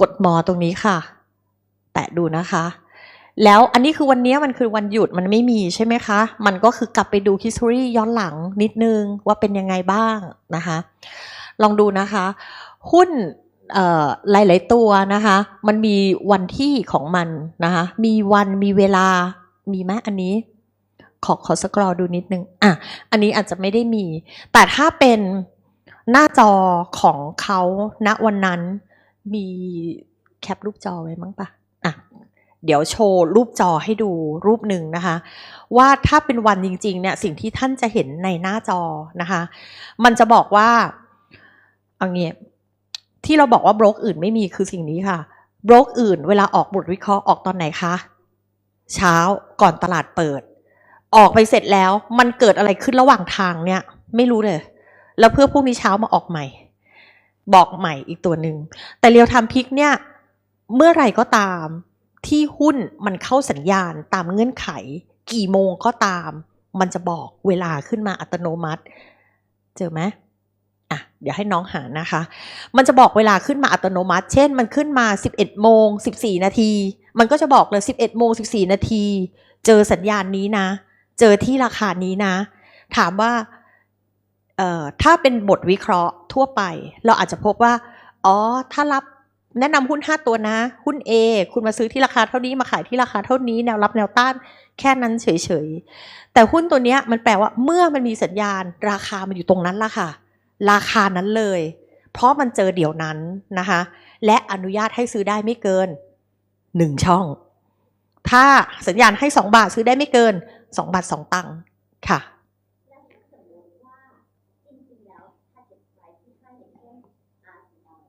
กดหมอตรงนี้ค่ะ แตะดูนะคะ แล้วอันนี้คือวันนี้มันคือวันหยุดมันไม่มีใช่ไหมคะ มันก็คือกลับไปดู history ย้อนหลังนิดนึงว่าเป็นยังไงบ้างนะคะ ลองดูนะคะ หุ้นหลาย ๆ ตัวนะคะ มันมีวันที่ของมันนะคะ มีวันมีเวลา มีไหมอันนี้ ขอขอสกรอดูนิดนึง อะ อันนี้อาจจะไม่ได้มี แต่ถ้าเป็นหน้าจอของเขาณวันนั้น มีแคปรูปจอไว้มั้งปะอะเดี๋ยวโชว์รูปจอให้ดูรูปหนึ่งนะคะ ว่าถ้าเป็นวันจริงๆเนี่ยสิ่งที่ท่านจะเห็นในหน้าจอนะคะ มันจะบอกว่าเอางี้ ที่เราบอกว่าบล็อกอื่นไม่มีคือสิ่งนี้ค่ะบล็อกอื่น เวลาออกบทวิเคราะห์ออกตอนไหนคะ เช้าก่อนตลาดเปิด ออกไปเสร็จแล้วมันเกิดอะไรขึ้นระหว่างทางเนี่ย ไม่รู้เลย แล้วเพื่อพรุ่งนี้เช้ามาออกใหม่ บอกใหม่อีกตัวหนึ่ง แต่เรียวทำพิกเนี่ยเมื่อไรก็ตามที่หุ้นมันเข้าสัญญาณตามเงื่อนไข กี่โมงก็ตาม มันจะบอกเวลาขึ้นมาอัตโนมัติ เจอไหมอะเดี๋ยวให้น้องหานะคะ มันจะบอกเวลาขึ้นมาอัตโนมัติ เช่น มันขึ้นมา 11โมง14 นาที มันก็จะบอกเลย 11โมง14 นาที เจอสัญญาณนี้นะ เจอที่ราคานี้นะ ถามว่า ถ้าเป็นบทวิเคราะห์ทั่วไป เราอาจจะพบว่า อ๋อ ถ้ารับแนะนำหุ้น 5 ตัวนะ หุ้น A คุณมาซื้อที่ราคาเท่านี้มาขายที่ราคาเท่านี้แนวรับแนวต้านแค่นั้นเฉยๆ แต่หุ้นตัวนี้มันแปลว่าเมื่อมันมีสัญญาณ ราคามันอยู่ตรงนั้นละค่ะ ราคานั้นเลย เพราะมันเจอเดี๋ยวนั้นนะคะ และอนุญาตให้ซื้อได้ไม่เกิน 1 ช่อง ถ้าสัญญาณให้ 2 บาทซื้อได้ไม่เกิน 2 บาท 2 ตังค์ค่ะ แล้วถ้าสมมติว่าจริงๆแล้วถ้าเก็บไว้ที่ให้อย่างเช่น RCL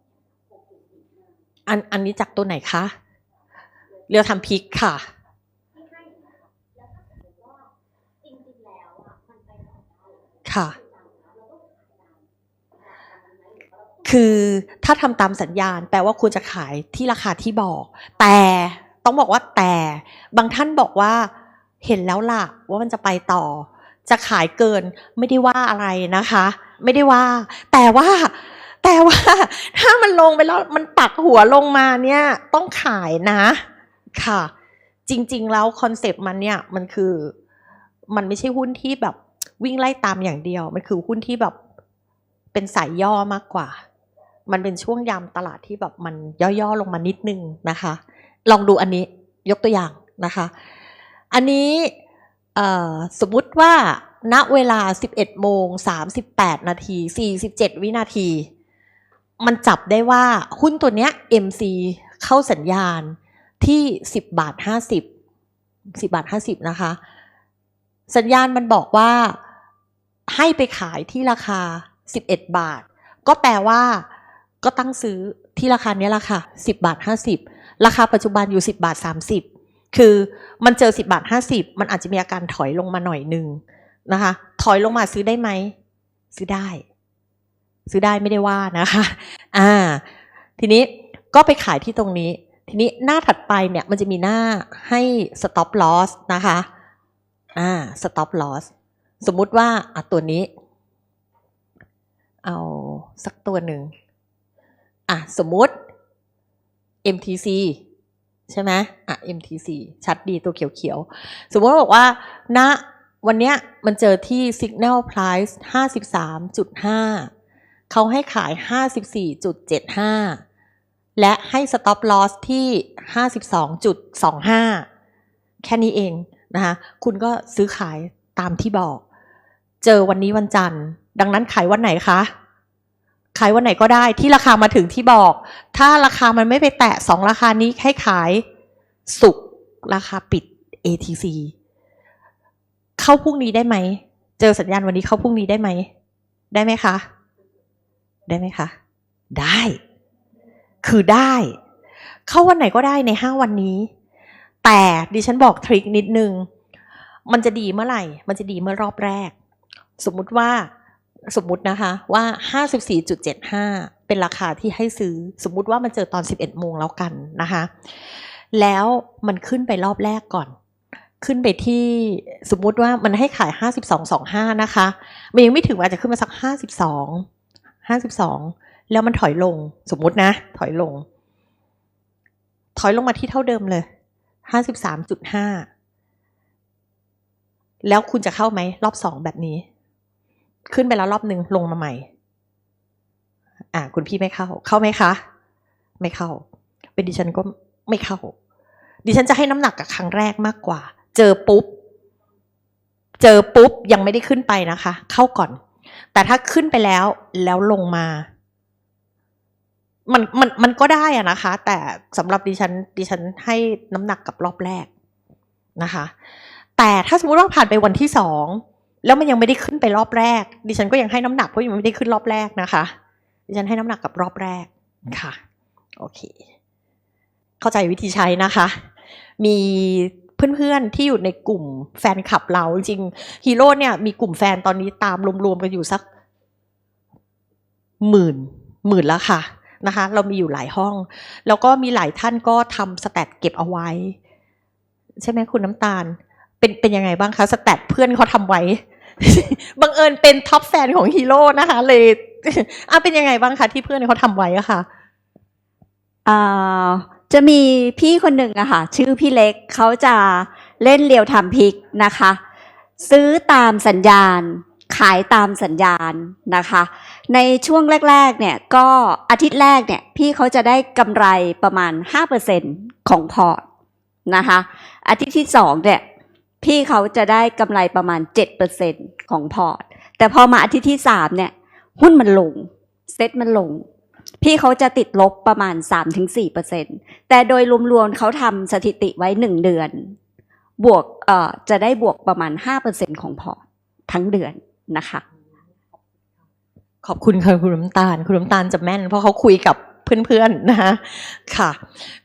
หกจุดสี่ห้า อันอันนี้จากตัวไหนคะเรียวทำพริกค่ะค่ะคือว่าเราต้องคือถ้าทำตามสัญญาณ แปลว่าควรจะขายที่ราคาที่บอก แต่ต้องบอกว่าแต่บางท่านบอกว่าเห็นแล้วล่ะ ว่ามันจะไปต่อ จะขายเกินไม่ได้ว่าอะไรนะคะ ไม่ได้ว่า แต่ว่า แต่ว่าถ้ามันลงไปแล้วมันปักหัวลงมาเนี่ยต้องขายนะค่ะ จริง ๆ แล้วคอนเซปต์มันเนี่ยมันคือมันไม่ใช่หุ้นที่แบบวิ่งไล่ตามอย่างเดียว มันคือหุ้นที่แบบเป็นสายย่อมากกว่า มันเป็นช่วงยามตลาดที่แบบมันย่อๆลงมานิดนึงนะคะ ลองดูอันนี้ยกตัวอย่างนะคะ อันนี้สมมุติว่าณเวลา 11โมง38 นาที 47 วินาที มันจับได้ว่าหุ้นตัวเนี้ย MC เข้าสัญญาณที่ 10 บาท 50 10 บาท 50 นะคะ สัญญาณมันบอกว่าให้ไปขายที่ราคา 11 บาท ก็แปลว่าก็ตั้งซื้อที่ราคาเนี้ยละค่ะ 10 บาท 50 ราคาปัจจุบันอยู่ 10 บาท 30 คือมันเจอ 10 บาท 50 มันอาจจะมีอาการถอยลงมาหน่อยหนึ่งนะคะ ถอยลงมาซื้อได้ไหม ซื้อได้ ซื้อได้ไม่ได้ว่านะคะ อ่า ทีนี้ก็ไปขายที่ตรงนี้ ทีนี้หน้าถัดไปเนี่ยมันจะมีหน้าให้ stop loss นะคะ อ่า stop loss สมมุติว่าอะตัวนี้ เอาสักตัวหนึ่ง อะ สมมุติ MTC ใช่ไหมอะ MTC ชัดดีตัวเขียวๆ สมมติว่าบอกว่าณวันเนี้ยมันเจอที่ signal price 53.5 เขาให้ขาย 54.75 และให้ stop loss ที่ 52.25 แค่นี้เองนะคะคุณก็ซื้อขายตามที่บอก เจอวันนี้วันจันทร์ ดังนั้นขายวันไหนคะขายวันไหนก็ได้ที่ราคามาถึงที่บอก ถ้าราคามันไม่ไปแตะสองราคานี้ให้ขายสุกร์ราคาปิด ATC เข้าพรุ่งนี้ได้ไหม เจอสัญญาณวันนี้เข้าพรุ่งนี้ได้ไหม ได้ไหมคะ ได้ไหมคะ ได้ คือได้ เข้าวันไหนก็ได้ในห้าวันนี้ แต่ดิฉันบอกทริคนิดนึง มันจะดีเมื่อไหร่ มันจะดีเมื่อรอบแรก สมมุติว่าสมมุตินะคะว่า 54.75 เป็นราคาที่ให้ซื้อ สมมุติว่ามันเจอตอน 11 โมงแล้วกันนะคะ แล้วมันขึ้นไปรอบแรกก่อน ขึ้นไปที่สมมุติว่ามันให้ขาย 52.25 นะคะ มันยังไม่ถึงอาจจะขึ้นมาสัก 52 52แล้วมันถอยลงสมมุตินะ ถอยลง ถอยลงมาที่เท่าเดิมเลยห้าสิบสามจุดห้าแล้วคุณจะเข้าไหม รอบสองแบบนี้ ขึ้นไปแล้วรอบหนึ่งลงมาใหม่ อ่า คุณพี่ไม่เข้า เข้าไหมคะ ไม่เข้า เป็นดิฉันก็ไม่เข้า ดิฉันจะให้น้ำหนักกับครั้งแรกมากกว่า เจอปุ๊บ เจอปุ๊บยังไม่ได้ขึ้นไปนะคะ เข้าก่อน แต่ถ้าขึ้นไปแล้วแล้วลงมา มันมันมันก็ได้อะนะคะ แต่สำหรับดิฉันดิฉันให้น้ำหนักกับรอบแรกนะคะ แต่ถ้าสมมติว่าผ่านไปวันที่สองแล้วมันยังไม่ได้ขึ้นไปรอบแรก ดิฉันก็ยังให้น้ำหนักเพราะยังไม่ได้ขึ้นรอบแรกนะคะ ดิฉันให้น้ำหนักกับรอบแรกค่ะ โอเค เข้าใจวิธีใช้นะคะ มี เพื่อนๆที่อยู่ในกลุ่มแฟนคลับเราจริงฮีโร่เนี่ยมีกลุ่มแฟนตอนนี้ตามรวมๆกันอยู่สักหมื่นหมื่นแล้วค่ะนะคะเรามีอยู่หลายห้อง แล้วก็มีหลายท่านก็ทำสแตทเก็บเอาไว้ ใช่ไหมคุณน้ำตาล เป็นเป็นยังไงบ้างคะสแตทเพื่อนเขาทำไว้บังเอิญเป็นท็อปแฟนของฮีโร่นะคะ เลยอะเป็นยังไงบ้างคะที่เพื่อนเขาทำไว้อะค่ะอ่า จะมีพี่คนหนึ่งอะค่ะชื่อพี่เล็กเขาจะเล่นเรียวทม์พิกนะคะ ซื้อตามสัญญาณ ขายตามสัญญาณนะคะ ในช่วงแรก ๆ เนี่ยก็อาทิตย์แรกเนี่ยพี่เขาจะได้กำไรประมาณ 5%ของพอร์ตนะคะ อาทิตย์ที่สองเนี่ยพี่เขาจะได้กำไรประมาณ 7%ของพอร์ต แต่พอมาอาทิตย์ที่สามเนี่ยหุ้นมันลง เซ็ตมันลง พี่เขาจะติดลบประมาณ 3-4%แต่โดยรวมๆเขาทำสถิติไว้ 1 เดือน บวกเอ่อจะได้บวกประมาณ 5%ของพอร์ตทั้งเดือนนะคะ ขอบคุณค่ะคุณน้ำตาล คุณน้ำตาลจะแม่น เพราะเขาคุยกับเพื่อนๆนะคะค่ะ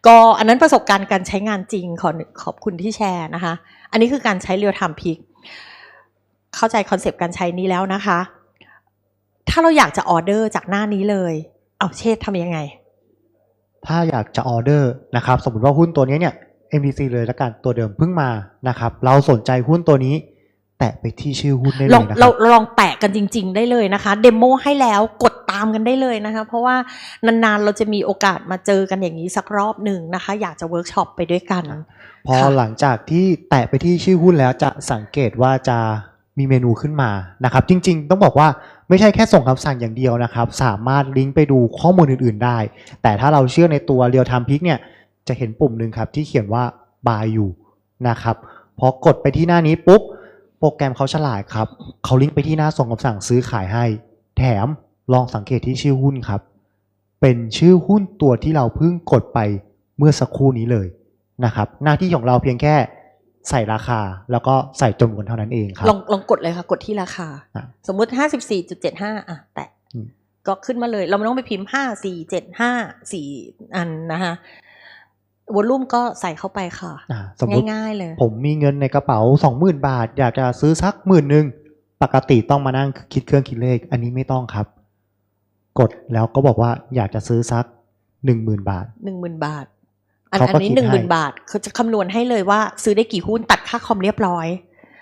ก็อันนั้นประสบการณ์การใช้งานจริงขอขอบคุณที่แชร์นะคะ อันนี้คือการใช้เรียลไทม์พิกเข้าใจคอนเซปต์การใช้นี้แล้วนะคะ ถ้าเราอยากจะออเดอร์จากหน้านี้เลย เอาเชษฐ์ทำยังไง ถ้าอยากจะออเดอร์นะครับ สมมติว่าหุ้นตัวนี้เนี่ย MDC เลยละกันตัวเดิมเพิ่งมานะครับ เราสนใจหุ้นตัวนี้ แตะไปที่ชื่อหุ้นได้เลลองยนะคเรารับลองแตะกันจริง ๆ ได้เลยนะคะ เดโมให้แล้วกดตามกันได้เลยนะคะ เพราะว่านานๆเราจะมีโอกาสมาเจอกันอย่างนี้สักรอบหนึ่งนะคะ อยากจะเวิร์กช็อปไปด้วยกัน พอค่ะหลังจากที่แตะไปที่ชื่อหุ้นแล้วจะสังเกตว่าจะมีเมนูขึ้นมานะครับ จริง ๆ ต้องบอกว่า ไม่ใช่แค่ส่งคำสั่งอย่างเดียวนะครับ สามารถลิงก์ไปดูข้อมูลอื่น ๆ ได้ แต่ถ้าเราเชื่อในตัว Real Time Pick เนี่ยจะเห็นปุ่มหนึ่งครับที่เขียนว่า buy อยู่นะครับพอกดไปที่หน้านี้ปุ๊บโปรแกรมเขาฉลาดครับเขาลิงก์ไปที่หน้าส่งคำสั่งซื้อขายให้ แถมลองสังเกตที่ชื่อหุ้นครับ เป็นชื่อหุ้นตัวที่เราเพิ่งกดไปเมื่อสักครู่นี้เลยนะครับ หน้าที่ของเราเพียงแค่ ใส่ราคาแล้วก็ใส่จำนวนเท่านั้นเองครับลองลองกดเลยค่ะ กดที่ราคา อะ สมมุติห้าสิบสี่จุดเจ็ดห้าอะแตะอืม ก็ขึ้นมาเลย เราไม่ต้องไปพิมพ์ห้าสี่เจ็ดห้าสี่อันนะคะวอลลุ่มก็ใส่เข้าไปค่ะ อ่าสมมติ ง่ายๆเลย ผมมีเงินในกระเป๋า 20,000 บาท อยากจะซื้อสักหมื่นหนึ่งปกติต้องมานั่งคิดเครื่องคิดเลข อันนี้ไม่ต้องครับ กดแล้วก็บอกว่าอยากจะซื้อสัก 10,000 บาท หนึ่งหมื่นบาท อันเขาอันก็นี้คิดหนึ่งหให้มื่นบาทเขาจะคำนวณให้เลยว่า ซื้อได้กี่หุ้นตัดค่าคอมเรียบร้อย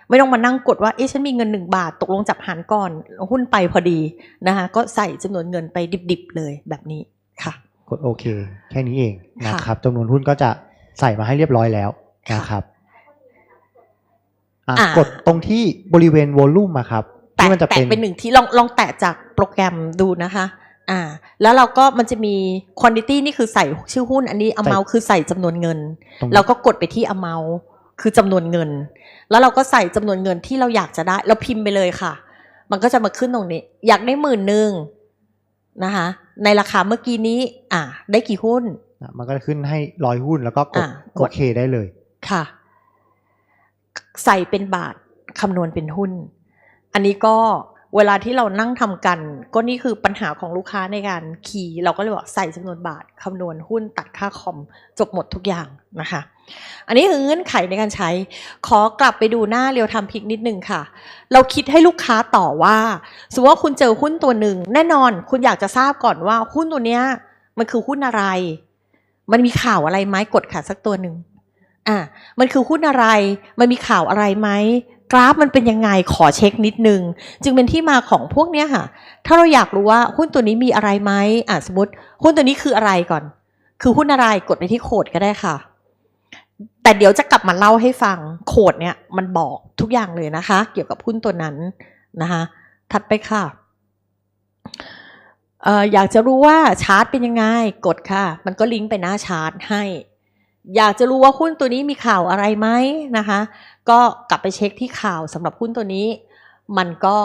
ไม่ต้องมานั่งกดว่าเอ๊ะฉันมีเงินหนึ่งบาท ตกลงจับหารก่อนหุ้นไปพอดีนะคะก็ใส่จำนวนเงินไปดิบๆเลยแบบนี้ค่ะ กดโอเค แค่นี้เองค่ะนะครับจำนวนหุ้นก็จะใส่มาให้เรียบร้อยแล้วนะครับอะอ่ากดตรงที่บริเวณวอลลุ่มอะครับแตะที่มันจะแตะเป็นเป็นหนึ่งที่ลองลองแตะจากโปรแกรมดูนะคะ อ่า แล้วเราก็มันจะมี quantity นี่คือใส่ชื่อหุ้น อันนี้ amount คือใส่จำนวนเงินตรงนี้เราก็กดไปที่ amount คือจำนวนเงิน แล้วเราก็ใส่จำนวนเงินที่เราอยากจะได้ เราพิมพ์ไปเลยค่ะ มันก็จะมาขึ้นตรงนี้ อยากได้หมื่นหนึ่งนะคะ ในราคาเมื่อกี้นี้ อ่า ได้กี่หุ้นอะมันก็จะขึ้นให้ร้อยหุ้นแล้วก็กดอะกโอดเคได้เลย ค่ะ ใส่เป็นบาทคำนวณเป็นหุ้น อันนี้ก็ เวลาที่เรานั่งทำกัน ก็นี่คือปัญหาของลูกค้าในการคีย์เราก็เลยบอกใส่จำนวนบาทคำนวณหุ้นตัดค่าคอมจบหมดทุกอย่างนะคะ อันนี้คือเงื่อนไขในการใช้ ขอกลับไปดูหน้าเรียวทำพิกนิดนึงค่ะ เราคิดให้ลูกค้าต่อว่า สมมติว่าคุณเจอหุ้นตัวหนึ่งแน่นอนคุณอยากจะทราบก่อนว่าหุ้นตัวเนี้ยมันคือหุ้นอะไร มันมีข่าวอะไรไหมกดค่ะสักตัวหนึ่งอะมันคือหุ้นอะไร มันมีข่าวอะไรไหม ราฟมันเป็นยังไงขอเช็คนิดนึง จึงเป็นที่มาของพวกเนี้ยค่ะ ถ้าเราอยากรู้ว่าหุ้นตัวนี้มีอะไรไหมอะสมมติ หุ้นตัวนี้คืออะไรก่อน คือหุ้นอะไรกดไปที่โคดก็ได้ค่ะ แต่เดี๋ยวจะกลับมาเล่าให้ฟังโคดเนี่ยมันบอกทุกอย่างเลยนะคะ เกี่ยวกับหุ้นตัวนั้นนะคะถัดไปค่ะออยากจะรู้ว่าชาร์ตเป็นยังไง กดค่ะ มันก็ลิงก์ไปหน้าชาร์ตให้ อยากจะรู้ว่าหุ้นตัวนี้มีข่าวอะไรไหมนะคะ ก็กลับไปเช็คที่ข่าวสำหรับหุ้นตัวนี้ มันก็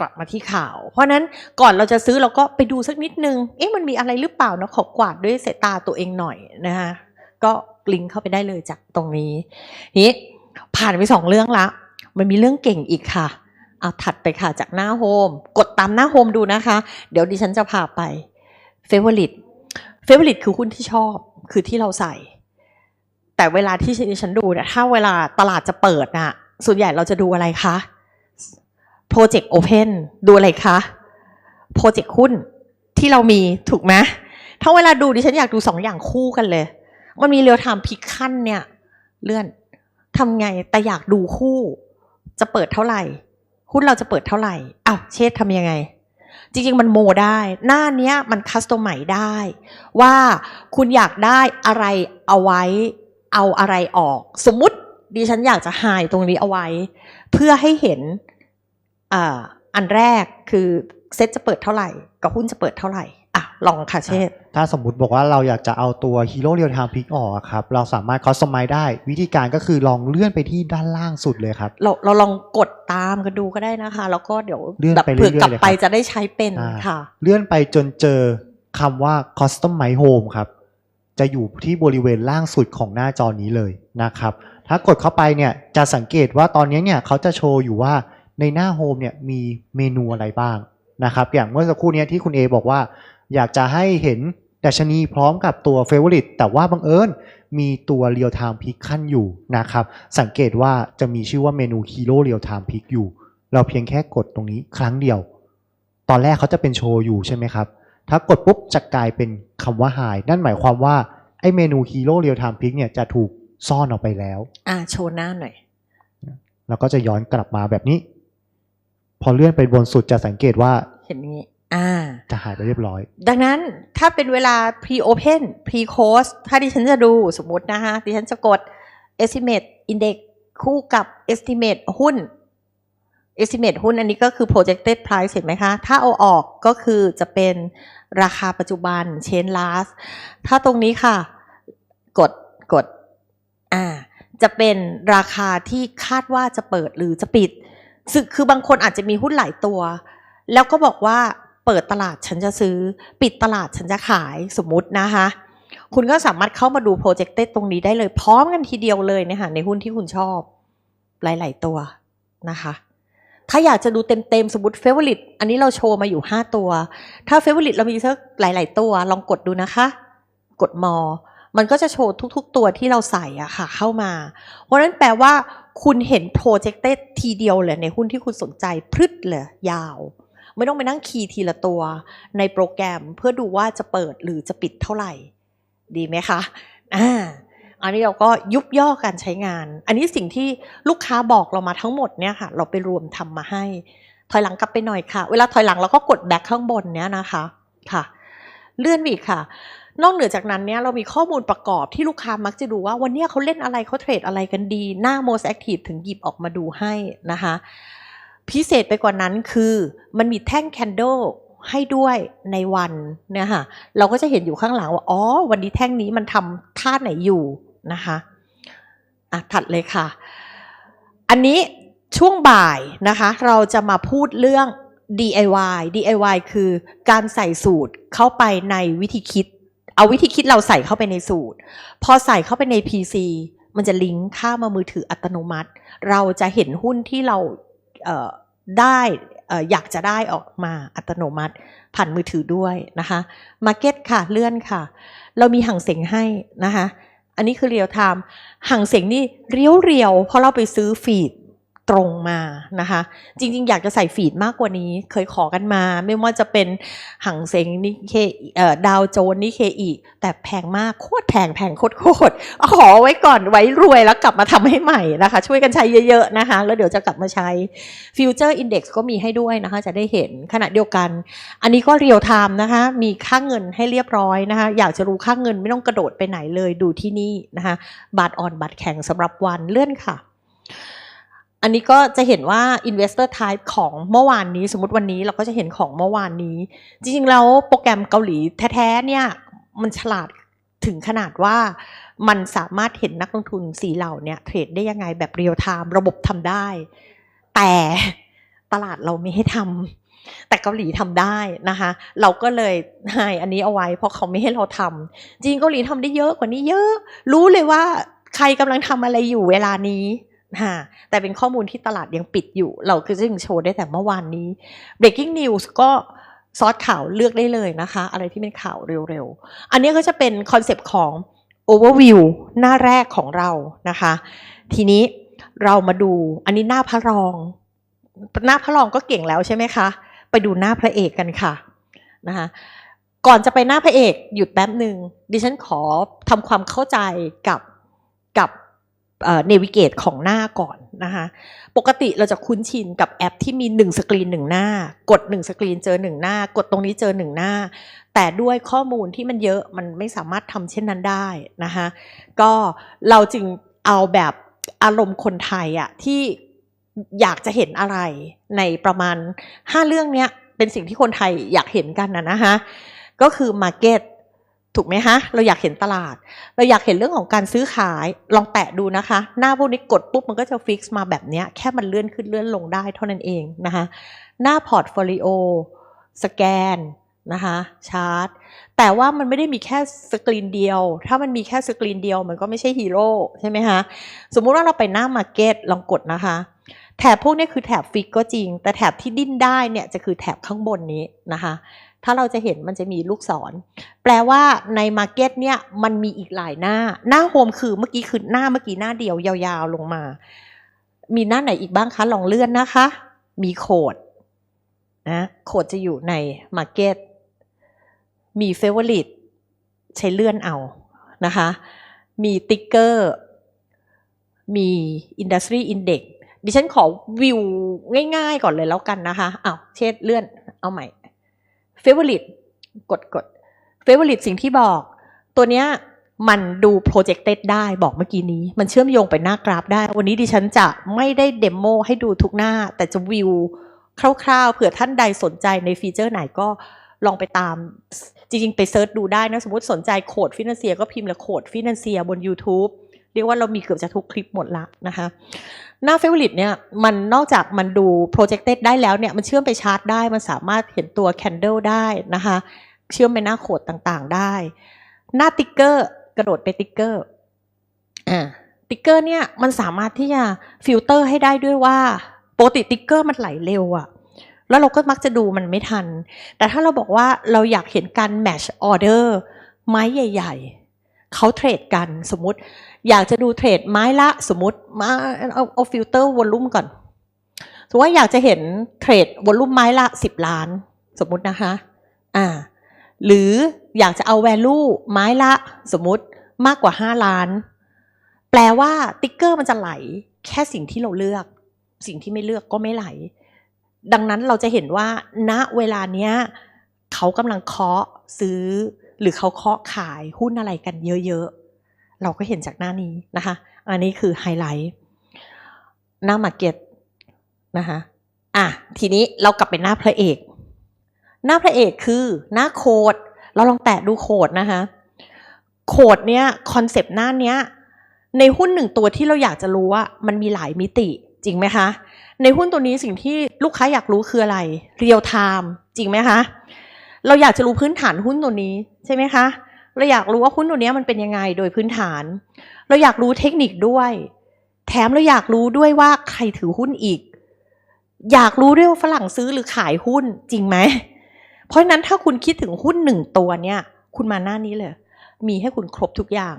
กลับมาที่ข่าว เพราะฉะนั้นก่อนเราจะซื้อเราก็ไปดูสักนิดนึง เอ๊ะมันมีอะไรหรือเปล่านะขอกวาดด้วยสายตาตัวเองหน่อยนะคะก็ลิงก์เข้าไปได้เลยจากตรงนี้นี้ผ่านไปสองเรื่องละ มันมีเรื่องเก่งอีกค่ะเอาถัดไปค่ะจากหน้าโฮมกดตามหน้าโฮมดูนะคะ เดี๋ยวดิฉันจะพาไปเฟเวอริตเฟเวอริตคือหุ้นที่ชอบคือที่เราใส่ แต่เวลาที่ดิฉันดูเนี่ยถ้าเวลาตลาดจะเปิดน่ะส่วนใหญ่เราจะดูอะไรคะ Project Open ดูอะไรคะ Project หุ้นที่เรามีถูกไหมถ้าเวลาดูดิฉันอยากดูสองอย่างคู่กันเลย มันมีเรียลไทม์พิกขั้นเนี่ยเลื่อนทำไงแต่อยากดูคู่ จะเปิดเท่าไหร่ หุ้นเราจะเปิดเท่าไหร่อ้าวเชษทำยังไง จริงๆ มันโมได้ หน้าเนี้ยมันคัสตอมใหม่ได้ ว่าคุณอยากได้อะไรเอาไว้ เอาอะไรออก สมมุติดิฉันอยากจะหายตรงนี้เอาไว้ เพื่อให้เห็นอ่าอันแรกคือเซ็ตจะเปิดเท่าไหร่กับหุ้นจะเปิดเท่าไหร่อะลองค่ะเชษถ้าสมมุติบอกว่าเราอยากจะเอาตัว Hero Real Time Pick ออกอะครับ เราสามารถคอสตอมไมได้ วิธีการก็คือลองเลื่อนไปที่ด้านล่างสุดเลยครับ เราเราลองกดตามกันดูก็ได้นะคะ แล้วก็เดี๋ยวเลื่อนแบบไปเรื่อยๆเผื่อกลับเลยครับไปจะได้ใช้เป็นอ่าค่ะ เลื่อนไปจนเจอคำว่า Custom My Home ครับ จะอยู่ที่บริเวณล่างสุดของหน้าจอนี้เลยนะครับ ถ้ากดเข้าไปเนี่ยจะสังเกตว่าตอนนี้เนี่ยเขาจะโชว์อยู่ว่าในหน้าโฮมเนี่ยมีเมนูอะไรบ้างนะครับ อย่างเมื่อสักครู่นี้ที่คุณเอบอกว่าอยากจะให้เห็นดัชนีพร้อมกับตัว Favorite แต่ว่าบังเอิญมีตัว Real Time Pick ขั้นอยู่นะครับ สังเกตว่าจะมีชื่อว่าเมนู Hero Real Time Pick อยู่ เราเพียงแค่กดตรงนี้ครั้งเดียว ตอนแรกเขาจะเป็นโชว์อยู่ใช่ไหมครับ ถ้ากดปุ๊บจะกลายเป็นคำว่า High นั่นหมายความว่า ไอ้เมนู Hero Real Time Pick เนี่ยจะถูกซ่อนออกไปแล้ว อ่าโชว์หน้าหน่อย แล้วก็จะย้อนกลับมาแบบนี้ พอเลื่อนไปบนสุดจะสังเกตว่า เห็นอย่างนี้ อ่า จะหายไปเรียบร้อย ดังนั้นถ้าเป็นเวลา pre open pre close ถ้าดิฉันจะดูสมมตินะคะดิฉันจะกด estimate index คู่กับ estimate หุ้น estimate หุ้นอันนี้ก็คือ projected price เห็นไหมคะ ถ้าเอาออกก็คือจะเป็นราคาปัจจุบัน change last ถ้าตรงนี้ค่ะ กดกดอ่าจะเป็นราคาที่คาดว่าจะเปิดหรือจะปิดซึ่งคือบางคนอาจจะมีหุ้นหลายตัว แล้วก็บอกว่าเปิดตลาดฉันจะซื้อ ปิดตลาดฉันจะขายสมมุตินะคะ คุณก็สามารถเข้ามาดู projected ตรงนี้ได้เลย พร้อมกันทีเดียวเลยนะคะในหุ้นที่คุณชอบหลาย ๆ ตัวนะคะ ถ้าอยากจะดูเต็มๆ สมมติ favorite อันนี้เราโชว์มาอยู่ 5 ตัว ถ้า favorite เรามีสักหลาย ๆ ตัว ลองกดดูนะคะ กดมอ มันก็จะโชว์ทุกๆ ตัวที่เราใส่อะค่ะ เข้ามา เพราะนั้นแปลว่าคุณเห็น projected ทีเดียวเลยในหุ้นที่คุณสนใจพรึดเลยยาว ไม่ต้องไปนั่งคีย์ทีละตัว ในโปรแกรมเพื่อดูว่าจะเปิดหรือจะปิดเท่าไหร่ ดีไหมคะอ่า อันนี้เราก็ยุบย่อการใช้งาน อันนี้สิ่งที่ลูกค้าบอกเรามาทั้งหมดเนี่ยค่ะเราไปรวมทำมาให้ ถอยหลังกลับไปหน่อยค่ะ เวลาถอยหลังเราก็กดแบ็คข้างบนเนี้ยนะคะค่ะ เลื่อนอีกค่ะ นอกเหนือจากนั้นเนี่ยเรามีข้อมูลประกอบที่ลูกค้ามักจะดูว่าวันนี้เขาเล่นอะไรเขาเทรดอะไรกันดี หน้า most active ถึงหยิบออกมาดูให้นะคะพิเศษไปกว่านั้นคือมันมีแท่งแคนเดให้ด้วยในวันเนี่ยค่ะเราก็จะเห็นอยู่ข้างหลังว่า อ๋อ วันนี้แท่งนี้มันทำท่าไหนอยู่ นะคะอะถัดเลยค่ะ อันนี้ช่วงบ่ายนะคะ เราจะมาพูดเรื่อง DIY DIY คือการใส่สูตรเข้าไปในวิธีคิด เอาวิธีคิดเราใส่เข้าไปในสูตร พอใส่เข้าไปใน PC มันจะลิงก์ข้ามามือถืออัตโนมัติ เราจะเห็นหุ้นที่เราเได้เอ่ออยากจะได้ออกมาอัตโนมัติ ผ่านมือถือด้วยนะคะ Market ค่ะเลื่อนค่ะ เรามีห่างเสียงให้นะคะ อันนี้คือเรียลไทม์ห่างเสียงนี่เรียวเรียวเพราะเราไปซื้อฟีด ตรงมานะคะ จริงๆ อยากจะใส่ฟีดมากกว่านี้เคยขอกันมา ไม่ว่าจะเป็นหังเซงนิเคดาวโจนนิเคอีแต่แพงมากโคตรแพงแพงโคตรโคตรเอาขอไว้ก่อนไว้รวยแล้วกลับมาทำให้ใหม่นะคะ ช่วยกันใช้เยอะๆนะคะ แล้วเดี๋ยวจะกลับมาใช้ฟิวเจอร์อินดี x ก็มีให้ด้วยนะคะ จะได้เห็นขณะเดียวกัน อันนี้ก็เรียลไทม์นะคะ มีค่าเงินให้เรียบร้อยนะคะ อยากจะรู้ค่าเงินไม่ต้องกระโดดไปไหนเลยดูที่นี่นะคะบัตรอ่อนบัตรแข็งสำหรับวันเลื่อนค่ะ อันนี้ก็จะเห็นว่า investor type ของเมื่อวานนี้ สมมติวันนี้เราก็จะเห็นของเมื่อวานนี้ จริงๆแล้วโปรแกรมเกาหลีแท้ๆเนี่ยมันฉลาดถึงขนาดว่ามันสามารถเห็นนักลงทุนสีเหล่าเนี่ยเทรดได้ยังไงแบบเรียลไทม์ระบบทำได้ แต่ตลาดเราไม่ให้ทำแต่เกาหลีทำได้นะคะ เราก็เลยให้อันนี้เอาไว้เพราะเขาไม่ให้เราทำจริงเกาหลีทำได้เยอะกว่านี้เยอะ รู้เลยว่าใครกำลังทำอะไรอยู่เวลานี้ แต่เป็นข้อมูลที่ตลาดยังปิดอยู่ เราคือจึงโชว์ได้แต่เมื่อวานนี้ breaking news ก็ซอสข่าวเลือกได้เลยนะคะ อะไรที่เป็นข่าวเร็วๆ อันนี้ก็จะเป็นคอนเซปต์ของ overview หน้าแรกของเรานะคะ ทีนี้เรามาดูอันนี้หน้าพระรอง หน้าพระรองก็เก่งแล้วใช่ไหมคะ ไปดูหน้าพระเอกกันค่ะนะคะก่อนจะไปหน้าพระเอกหยุดแป๊บหนึ่งดิฉันขอทำความเข้าใจกับกับ เนวิเกตของหน้าก่อนนะคะปกติเราจะคุ้นชินกับแอปที่มีหนึ่งสกรีนหนึ่งหน้า กดหนึ่งสกรีนเจอหนึ่งหน้า กดตรงนี้เจอหนึ่งหน้า แต่ด้วยข้อมูลที่มันเยอะมันไม่สามารถทำเช่นนั้นได้นะคะก็เราจึงเอาแบบอารมณ์คนไทยอะที่อยากจะเห็นอะไรในประมาณ 5 เรื่องเนี้ยเป็นสิ่งที่คนไทยอยากเห็นกันนะนะคะก็คือ Market ถูกไหมคะเราอยากเห็นตลาด เราอยากเห็นเรื่องของการซื้อขาย ลองแตะดูนะคะ หน้าพวกนี้กดปุ๊บมันก็จะฟิกซ์มาแบบนี้ แค่มันเลื่อนขึ้นเลื่อนลงได้เท่านั้นเองนะคะ หน้าพอร์ตโฟลิโอ สแกนนะคะชาร์ตแต่ว่ามันไม่ได้มีแค่สกรีนเดียว ถ้ามันมีแค่สกรีนเดียวมันก็ไม่ใช่ฮีโร่ใช่ไหมคะ สมมุติว่าเราไปหน้ามาร์เก็ตลองกดนะคะ แถบพวกนี้คือแถบฟิกก็จริง แต่แถบที่ดิ้นได้เนี่ยจะคือแถบข้างบนนี้นะคะ ถ้าเราจะเห็นมันจะมีลูกศร แปลว่าในมาร์เก็ตเนี่ยมันมีอีกหลายหน้า หน้าโฮมคือเมื่อกี้คือหน้าเมื่อกี้หน้าเดียวยาวๆลงมา มีหน้าไหนอีกบ้างคะ ลองเลื่อนนะคะ มีโคดนะโคดจะอยู่ในมาร์เก็ตมีเฟเวอริตใช้เลื่อนเอานะคะ มีติ๊กเกอร์ มีอินดัสทรีอินเด็กดิฉันขอวิวง่ายๆก่อนเลยแล้วกันนะคะอ้าวเชดเลื่อนเอาใหม่ เฟเวอริตกดกดเฟเวอริตสิ่งที่บอก ตัวเนี้ยมันดู projected ได้บอกเมื่อกี้นี้ มันเชื่อมโยงไปหน้ากราฟได้ วันนี้ดิฉันจะไม่ได้เดโมให้ดูทุกหน้า แต่จะวิวคร่าวๆ เผื่อท่านใดสนใจในฟีเจอร์ไหนก็ลองไปตาม จริงๆ ไปเซิร์ชดูได้นะ สมมติสนใจโคดฟินแลนเซียก็พิมพ์ลยโคดฟินแลนเซียบน YouTube เรียกว่าเรามีเกือบจะทุกคลิปหมดละนะคะ หน้าเฟเวอริตเนี่ยมันนอกจากมันดู projected ได้แล้วเนี่ยมันเชื่อมไปชาร์ตได้ มันสามารถเห็นตัว candle ได้นะคะ เชื่อมไปหน้าโคดต่างๆได้ หน้าติ๊กเกอร์กระโดดไปติ๊กเกอร์อ่าติ๊กเกอร์เนี่ยมันสามารถที่จะฟิลเตอร์ให้ได้ด้วยว่าปกติติ๊กเกอร์มันไหลเร็วอะแล้วเราก็มักจะดูมันไม่ทัน แต่ถ้าเราบอกว่าเราอยากเห็นการ match order ไม้ใหญ่ ๆ เขาเทรดกันสมมติ อยากจะดูเทรดไม้ละสมมติมาเอาเอาฟิลเตอร์วอลลุ่มก่อนสมมติว่าอยากจะเห็นเทรดวอลลุ่มไม้ละสิบล้าน สมมตินะคะอ่าหรืออยากจะเอา value ไม้ละสมมติมากกว่า 5 ล้าน แปลว่าติ๊กเกอร์มันจะไหล แค่สิ่งที่เราเลือก สิ่งที่ไม่เลือกก็ไม่ไหล ดังนั้นเราจะเห็นว่าณเวลาเนี้ย เขากำลังเคาะซื้อ หรือเขาเคาะขายหุ้นอะไรกันเยอะๆ เราก็เห็นจากหน้านี้นะคะ อันนี้คือไฮไลท์หน้ามาเก็ตนะคะอะทีนี้เรากลับไปหน้าพระเอก หน้าพระเอกคือหน้าโคดเราลองแตะดูโคดนะคะโคดเนี้ยคอนเซปต์หน้าเนี้ยในหุ้นหนึ่งตัวที่เราอยากจะรู้ว่ามันมีหลายมิติจริงไหมคะ ในหุ้นตัวนี้สิ่งที่ลูกค้าอยากรู้คืออะไรเรียลไทม์จริงไหมคะ เราอยากจะรู้พื้นฐานหุ้นตัวนี้ใช่ไหมคะเราอยากรู้ว่าหุ้นตัวนี้มันเป็นยังไงโดยพื้นฐาน เราอยากรู้เทคนิคด้วย แถมเราอยากรู้ด้วยว่าใครถือหุ้นอีก อยากรู้ด้วยว่าฝรั่งซื้อหรือขายหุ้นจริงไหมเพราะฉะนั้นถ้าคุณคิดถึงหุ้นหนึ่งตัวเนี่ย คุณมาหน้านี้เลย มีให้คุณครบทุกอย่าง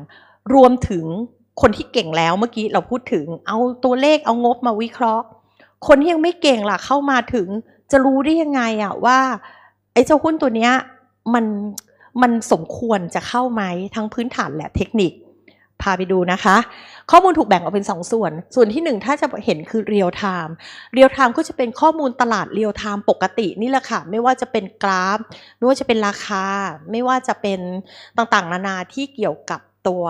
รวมถึงคนที่เก่งแล้วเมื่อกี้เราพูดถึง เอาตัวเลขเอางบมาวิเคราะห์ คนที่ยังไม่เก่งล่ะเข้ามาถึงจะรู้ได้ยังไงอะว่า ไอ้เจ้าหุ้นตัวเนี้ยมันมันสมควรจะเข้าไหมทั้งพื้นฐานและเทคนิค พาไปดูนะคะ ข้อมูลถูกแบ่งออกเป็น2ส่วน ส่วนที่ 1 ถ้าจะเห็นคือเรียลไทม์เรียลไทม์ก็จะเป็นข้อมูลตลาดเรียลไทม์ปกตินี่แหละค่ะ ไม่ว่าจะเป็นกราฟ ไม่ว่าจะเป็นราคา ไม่ว่าจะเป็นต่างๆ นานาที่เกี่ยวกับตัว